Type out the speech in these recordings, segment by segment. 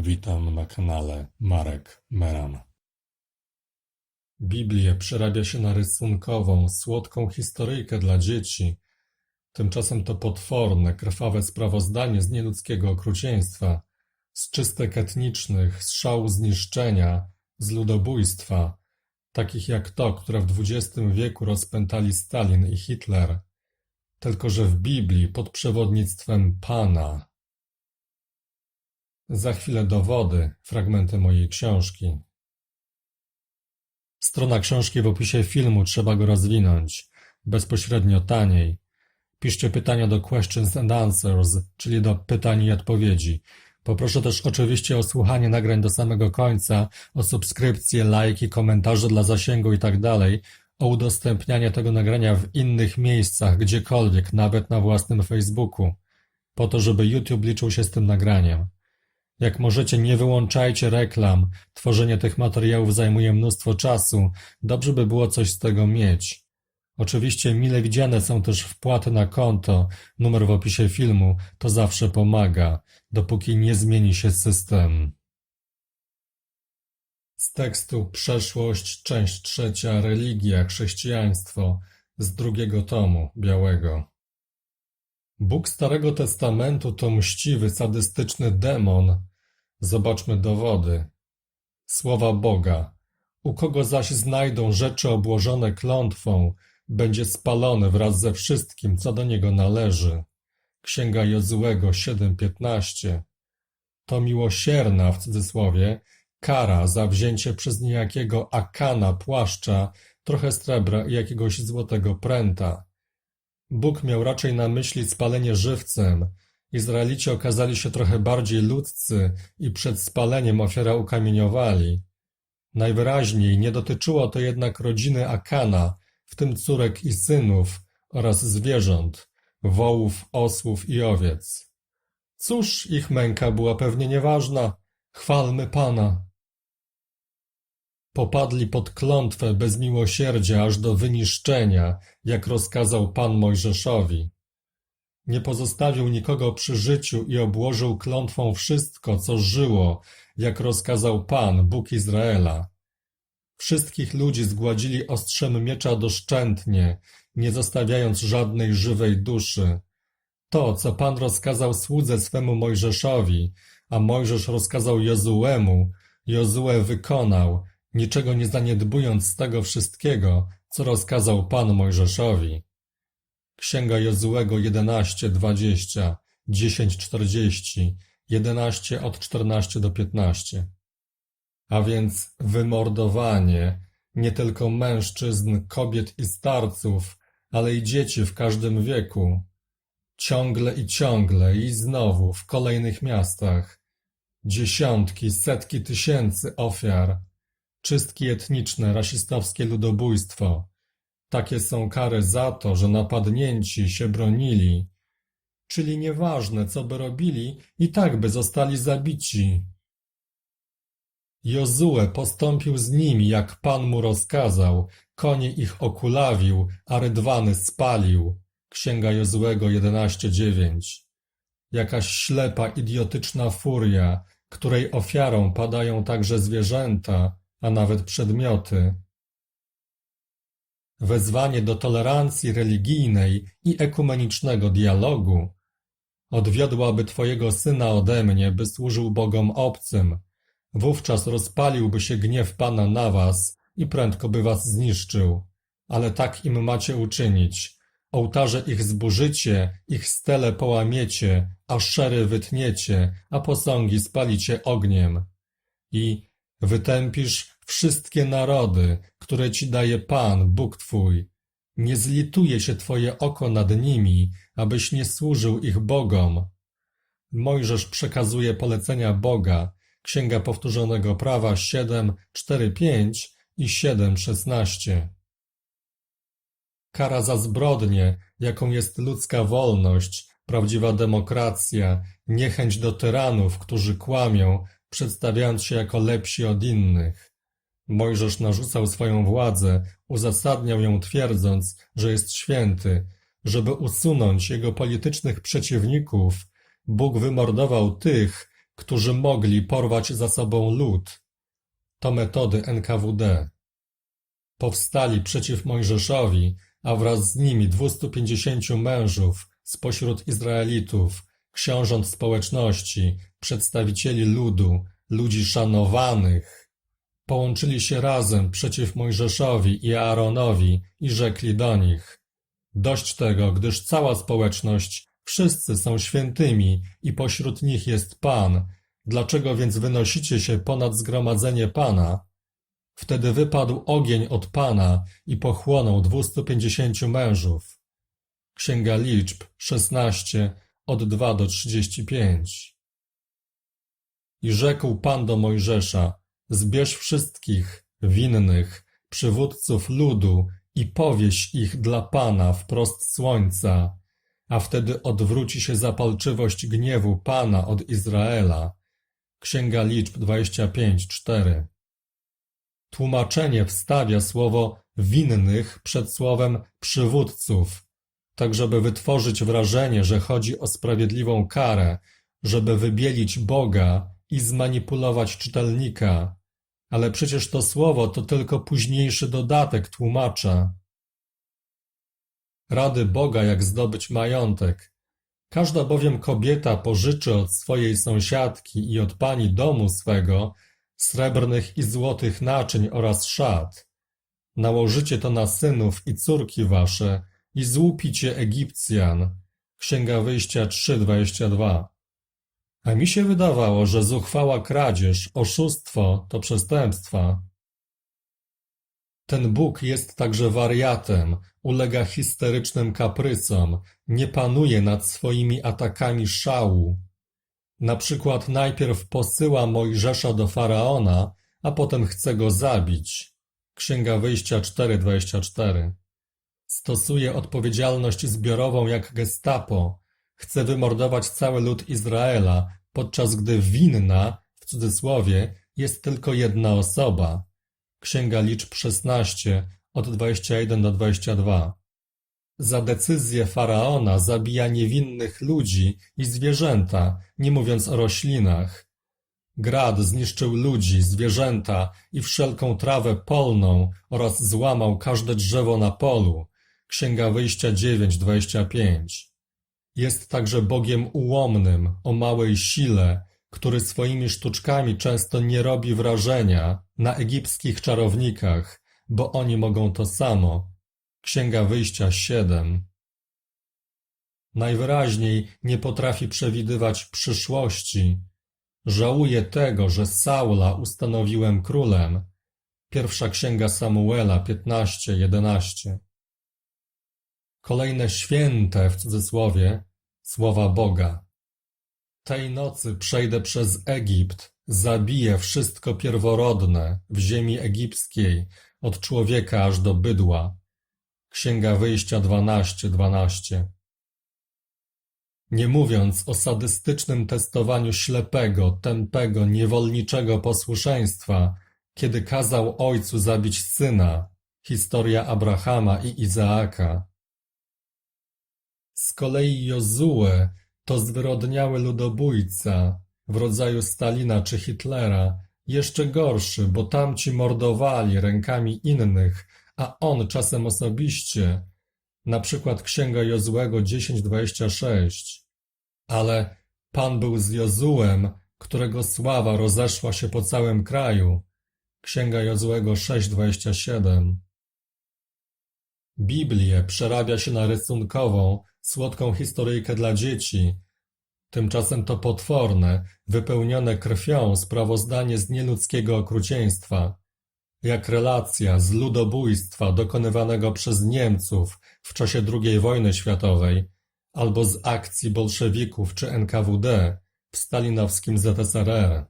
Witam na kanale Marek Meran. Biblię przerabia się na rysunkową, słodką historyjkę dla dzieci. Tymczasem to potworne, krwawe sprawozdanie z nieludzkiego okrucieństwa, z czystek etnicznych, z szału zniszczenia, z ludobójstwa, takich jak to, które w XX wieku rozpętali Stalin i Hitler. Tylko, że w Biblii pod przewodnictwem Pana. Za chwilę dowody, fragmenty mojej książki. Strona książki w opisie filmu, trzeba go rozwinąć. Bezpośrednio taniej. Piszcie pytania do questions and answers, czyli do pytań i odpowiedzi. Poproszę też oczywiście o słuchanie nagrań do samego końca, o subskrypcje, lajki, komentarze dla zasięgu i tak o udostępnianie tego nagrania w innych miejscach, gdziekolwiek, nawet na własnym Facebooku, po to, żeby YouTube liczył się z tym nagraniem. Jak możecie, nie wyłączajcie reklam. Tworzenie tych materiałów zajmuje mnóstwo czasu. Dobrze by było coś z tego mieć. Oczywiście mile widziane są też wpłaty na konto. Numer w opisie filmu. To zawsze pomaga, dopóki nie zmieni się system. Z tekstu Przeszłość, część trzecia, Religia, chrześcijaństwo, z drugiego tomu, białego. Bóg Starego Testamentu to mściwy, sadystyczny demon. Zobaczmy dowody. Słowa Boga. U kogo zaś znajdą rzeczy obłożone klątwą, będzie spalony wraz ze wszystkim, co do niego należy. Księga Jozułego 7:15. To miłosierna, w cudzysłowie, kara za wzięcie przez niejakiego akana płaszcza, trochę srebra i jakiegoś złotego pręta. Bóg miał raczej na myśli spalenie żywcem. Izraelici okazali się trochę bardziej ludzcy i przed spaleniem ofiarę ukamieniowali. Najwyraźniej nie dotyczyło to jednak rodziny Akana, w tym córek i synów oraz zwierząt, wołów, osłów i owiec. Cóż, ich męka była pewnie nieważna. Chwalmy Pana. Popadli pod klątwę bez miłosierdzia aż do wyniszczenia, jak rozkazał Pan Mojżeszowi. Nie pozostawił nikogo przy życiu i obłożył klątwą wszystko, co żyło, jak rozkazał Pan, Bóg Izraela. Wszystkich ludzi zgładzili ostrzem miecza doszczętnie, nie zostawiając żadnej żywej duszy. To, co Pan rozkazał słudze swemu Mojżeszowi, a Mojżesz rozkazał Jozuemu, Jozue wykonał, niczego nie zaniedbując z tego wszystkiego, co rozkazał Pan Mojżeszowi. Księga Jozuego 11, 20, 10, 40, 11 od 14 do 15. A więc wymordowanie nie tylko mężczyzn, kobiet i starców, ale i dzieci w każdym wieku. Ciągle i ciągle i znowu w kolejnych miastach. Dziesiątki, setki tysięcy ofiar. Czystki etniczne, rasistowskie ludobójstwo. Takie są kary za to, że napadnięci się bronili. Czyli nieważne, co by robili, i tak by zostali zabici. Jozue postąpił z nimi, jak Pan mu rozkazał, konie ich okulawił, a rydwany spalił. Księga Jozuego 11:9. Jakaś ślepa, idiotyczna furia, której ofiarą padają także zwierzęta, a nawet przedmioty. Wezwanie do tolerancji religijnej i ekumenicznego dialogu odwiodłaby Twojego syna ode mnie, by służył bogom obcym. Wówczas rozpaliłby się gniew Pana na was i prędko by was zniszczył. Ale tak im macie uczynić. Ołtarze ich zburzycie, ich stele połamiecie, a szery wytniecie, a posągi spalicie ogniem. I wytępisz wszystkie narody, które ci daje Pan, Bóg Twój. Nie zlituje się Twoje oko nad nimi, abyś nie służył ich bogom. Mojżesz przekazuje polecenia Boga, Księga Powtórzonego Prawa 7, 4, 5 i 7, 16. Kara za zbrodnię, jaką jest ludzka wolność, prawdziwa demokracja, niechęć do tyranów, którzy kłamią, przedstawiając się jako lepsi od innych. Mojżesz narzucał swoją władzę, uzasadniał ją twierdząc, że jest święty. Żeby usunąć jego politycznych przeciwników, Bóg wymordował tych, którzy mogli porwać za sobą lud. To metody NKWD. Powstali przeciw Mojżeszowi, a wraz z nimi 250 mężów spośród Izraelitów, książąt społeczności, przedstawicieli ludu, ludzi szanowanych. Połączyli się razem przeciw Mojżeszowi i Aaronowi i rzekli do nich: Dość tego, gdyż cała społeczność, wszyscy są świętymi i pośród nich jest Pan. Dlaczego więc wynosicie się ponad zgromadzenie Pana? Wtedy wypadł ogień od Pana i pochłonął 250 mężów. Księga Liczb 16 od 2 do 35. I rzekł Pan do Mojżesza: Zbierz wszystkich winnych, przywódców ludu i powieś ich dla Pana wprost słońca, a wtedy odwróci się zapalczywość gniewu Pana od Izraela. Księga Liczb 25:4. Tłumaczenie wstawia słowo winnych przed słowem przywódców, tak żeby wytworzyć wrażenie, że chodzi o sprawiedliwą karę, żeby wybielić Boga i zmanipulować czytelnika. Ale przecież to słowo to tylko późniejszy dodatek tłumacza. Rady Boga, jak zdobyć majątek. Każda bowiem kobieta pożyczy od swojej sąsiadki i od pani domu swego srebrnych i złotych naczyń oraz szat. Nałożycie to na synów i córki wasze i złupicie Egipcjan. Księga Wyjścia 3:22. A mi się wydawało, że zuchwała kradzież, oszustwo to przestępstwa. Ten Bóg jest także wariatem, ulega histerycznym kaprysom, nie panuje nad swoimi atakami szału. Na przykład najpierw posyła Mojżesza do Faraona, a potem chce go zabić. Księga Wyjścia 4:24. Stosuje odpowiedzialność zbiorową jak gestapo. Chce wymordować cały lud Izraela, podczas gdy winna, w cudzysłowie, jest tylko jedna osoba. Księga Liczb 16, od 21 do 22. Za decyzję faraona zabija niewinnych ludzi i zwierzęta, nie mówiąc o roślinach. Grad zniszczył ludzi, zwierzęta i wszelką trawę polną oraz złamał każde drzewo na polu. Księga Wyjścia 9:25. Jest także Bogiem ułomnym, o małej sile, który swoimi sztuczkami często nie robi wrażenia na egipskich czarownikach, bo oni mogą to samo. Księga Wyjścia 7. Najwyraźniej nie potrafi przewidywać przyszłości. Żałuję tego, że Saula ustanowiłem królem. Pierwsza księga Samuela 15:11. Kolejne święte w cudzysłowie słowa Boga. Tej nocy przejdę przez Egipt, zabiję wszystko pierworodne w ziemi egipskiej, od człowieka aż do bydła. Księga Wyjścia 12:12. 12. Nie mówiąc o sadystycznym testowaniu ślepego, tępego, niewolniczego posłuszeństwa, kiedy kazał ojcu zabić syna, historia Abrahama i Izaaka. Z kolei Jozue to zwyrodniały ludobójca w rodzaju Stalina czy Hitlera, jeszcze gorszy, bo tamci mordowali rękami innych, a on czasem osobiście, na przykład Księga Jozłego 10:26. Ale Pan był z Jozułem, którego sława rozeszła się po całym kraju. Księga Jozłego 6:27. Biblię przerabia się na rysunkową, słodką historyjkę dla dzieci. Tymczasem to potworne, wypełnione krwią sprawozdanie z nieludzkiego okrucieństwa, jak relacja z ludobójstwa dokonywanego przez Niemców w czasie II wojny światowej albo z akcji bolszewików czy NKWD w stalinowskim ZSRR.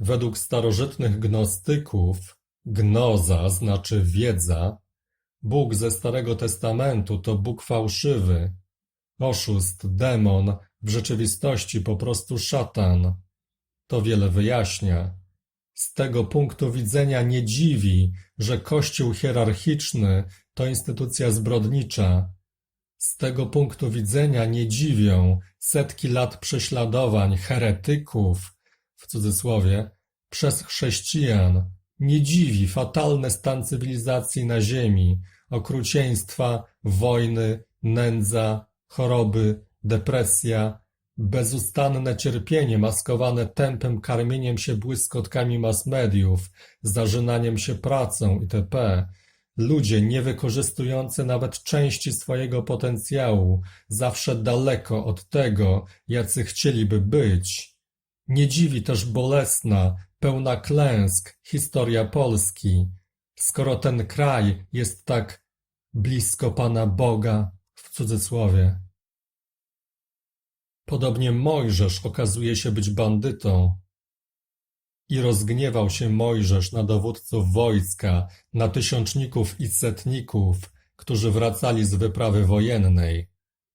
Według starożytnych gnostyków gnoza znaczy wiedza, Bóg ze Starego Testamentu to Bóg fałszywy, oszust, demon, w rzeczywistości po prostu szatan. To wiele wyjaśnia. Z tego punktu widzenia nie dziwi, że Kościół hierarchiczny to instytucja zbrodnicza. Z tego punktu widzenia nie dziwią setki lat prześladowań heretyków, w cudzysłowie, przez chrześcijan. Nie dziwi fatalny stan cywilizacji na ziemi, okrucieństwa, wojny, nędza, choroby, depresja, bezustanne cierpienie maskowane tępym karmieniem się błyskotkami mass mediów, zażynaniem się pracą itp. Ludzie nie wykorzystujący nawet części swojego potencjału, zawsze daleko od tego, jacy chcieliby być. Nie dziwi też bolesna, pełna klęsk historia Polski, skoro ten kraj jest tak blisko Pana Boga w cudzysłowie. Podobnie Mojżesz okazuje się być bandytą. I rozgniewał się Mojżesz na dowódców wojska, na tysiączników i setników, którzy wracali z wyprawy wojennej.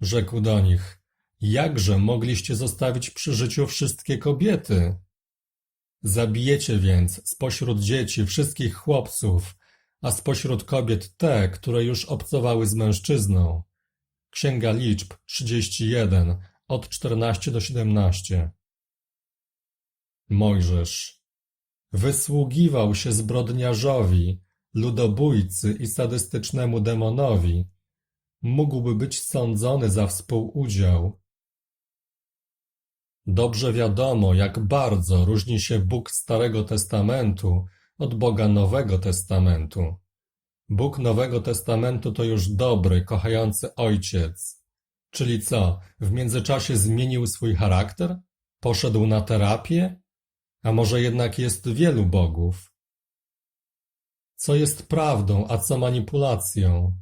Rzekł do nich, jakże mogliście zostawić przy życiu wszystkie kobiety? Zabijecie więc spośród dzieci wszystkich chłopców, a spośród kobiet te, które już obcowały z mężczyzną. Księga Liczb 31, od 14 do 17. Mojżesz wysługiwał się zbrodniarzowi, ludobójcy i sadystycznemu demonowi. Mógłby być sądzony za współudział. Dobrze wiadomo, jak bardzo różni się Bóg Starego Testamentu od Boga Nowego Testamentu. Bóg Nowego Testamentu to już dobry, kochający ojciec. Czyli co, w międzyczasie zmienił swój charakter? Poszedł na terapię? A może jednak jest wielu bogów? Co jest prawdą, a co manipulacją?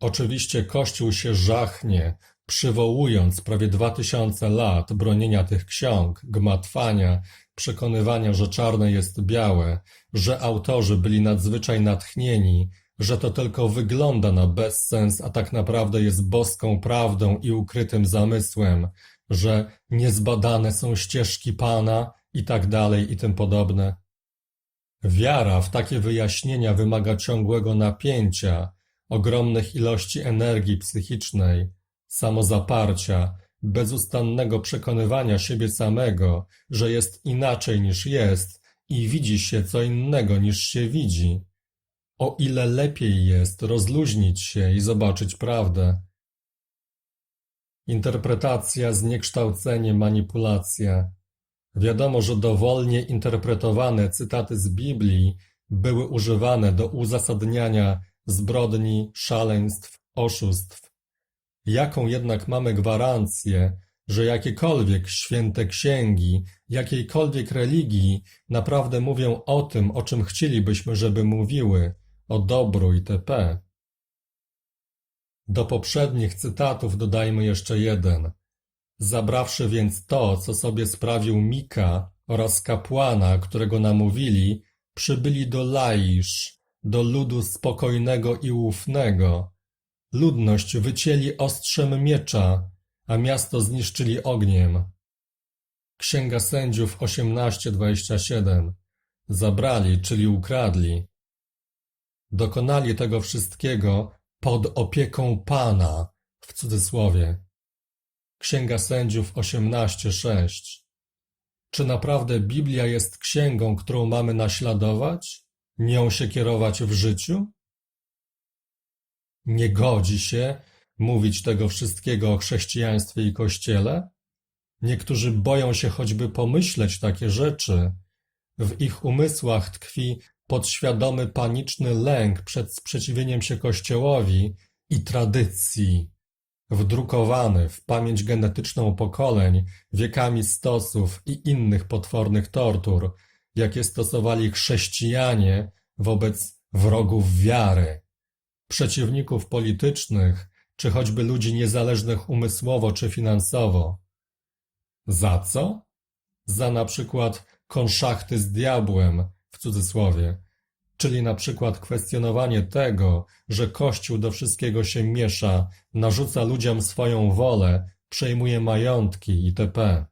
Oczywiście Kościół się żachnie, przywołując prawie dwa tysiące lat bronienia tych ksiąg, gmatwania, przekonywania, że czarne jest białe, że autorzy byli nadzwyczaj natchnieni, że to tylko wygląda na bezsens, a tak naprawdę jest boską prawdą i ukrytym zamysłem, że niezbadane są ścieżki Pana i tak dalej i tym podobne. Wiara w takie wyjaśnienia wymaga ciągłego napięcia, ogromnych ilości energii psychicznej, samozaparcia, bezustannego przekonywania siebie samego, że jest inaczej niż jest i widzi się co innego niż się widzi. O ile lepiej jest rozluźnić się i zobaczyć prawdę. Interpretacja, zniekształcenie, manipulacja. Wiadomo, że dowolnie interpretowane cytaty z Biblii były używane do uzasadniania zbrodni, szaleństw, oszustw. Jaką jednak mamy gwarancję, że jakiekolwiek święte księgi, jakiejkolwiek religii naprawdę mówią o tym, o czym chcielibyśmy, żeby mówiły, o dobru itp. Do poprzednich cytatów dodajmy jeszcze jeden. Zabrawszy więc to, co sobie sprawił Mika oraz kapłana, którego namówili, przybyli do Laisz, do ludu spokojnego i ufnego. Ludność wycięli ostrzem miecza, a miasto zniszczyli ogniem. Księga Sędziów 18:27 Zabrali, czyli ukradli. Dokonali tego wszystkiego pod opieką Pana, w cudzysłowie. Księga Sędziów 18:6 Czy naprawdę Biblia jest księgą, którą mamy naśladować? Nią się kierować w życiu? Nie godzi się mówić tego wszystkiego o chrześcijaństwie i Kościele? Niektórzy boją się choćby pomyśleć takie rzeczy. W ich umysłach tkwi podświadomy paniczny lęk przed sprzeciwieniem się Kościołowi i tradycji, wdrukowany w pamięć genetyczną pokoleń wiekami stosów i innych potwornych tortur, jakie stosowali chrześcijanie wobec wrogów wiary, przeciwników politycznych, czy choćby ludzi niezależnych umysłowo czy finansowo. Za co? Za na przykład konszachty z diabłem, w cudzysłowie, czyli na przykład kwestionowanie tego, że Kościół do wszystkiego się miesza, narzuca ludziom swoją wolę, przejmuje majątki itp.